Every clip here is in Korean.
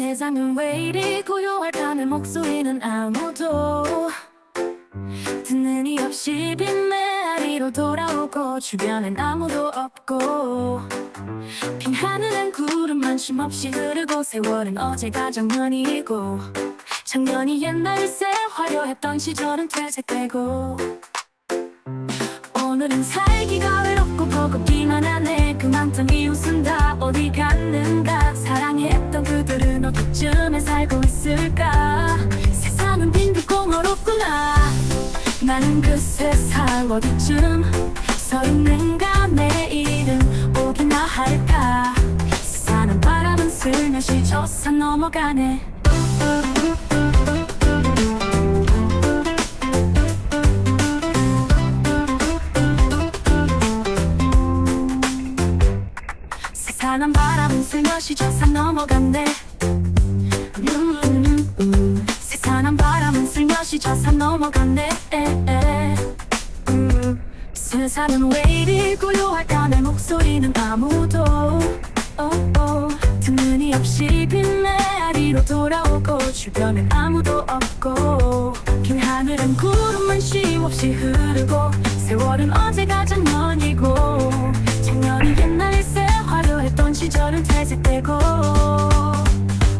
세상은 왜 이리 고요할까 내 목소리는 아무도 듣는 이 없이 빈 메아리로 돌아오고 주변엔 아무도 없고 빈 하늘엔 구름만 쉼없이 흐르고 세월은 어제가 작년이고 작년이 옛날새 화려했던 시절은 퇴색되고 오늘은 살기가 외롭고 버겁기만 하네. 그만큼 이웃은 다 어디 갔는가? 사랑했던 그들은 어디쯤에 살고 있을까? 세상은 빈둥공허롭구나. 나는 그 세상 어디쯤 서 있는가? 내일은 오기나 할까? 사는 바람은 슬며시 저산 넘어가네 세상은 바람은 슬며시 저산 넘어갔네 음, 음. 세상은 바람은 슬며시 저산 넘어갔네 에, 에. 음. 세상은 왜 이리 고요할까 내 목소리는 아무도. 듣는 이 없이 빈 메아리로 돌아오고 주변엔 아무도 없고 긴 하늘은 구름만 쉼없이 흐르고 세월은 어제가 작년 퇴색되고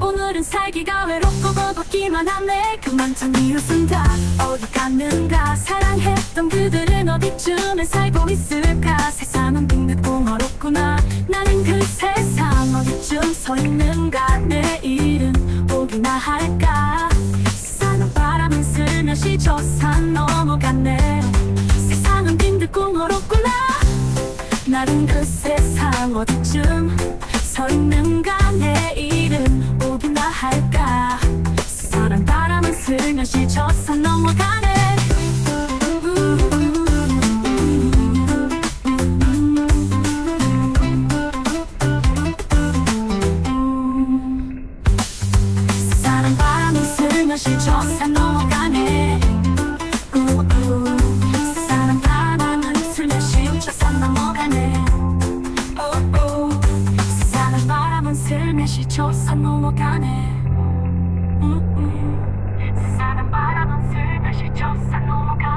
오늘은 살기가 외롭고 버겁기만 하네. 그만큼 이웃은 다. 어디 갔는가? 사랑했던 그들은 어디쯤에 살고 있을까? 세상은 빈둥공허롭구나. 나는 그 세상 어디쯤 서 있는가? 내일은 오기나 할까? 세상은 바람은 슬며시 저 산 넘어갔네. 세상은 빈둥공허롭구나. 나는 그 세상 어디쯤 서 있는가 내일은 오기나 할까? 사랑 바람은 슬며시 저산 넘어가네. 사랑 바람은 저산 넘어가 사람은 슬며시 젖어 넘어가네 음, 음. 바람은 슬며시 젖어 넘어가네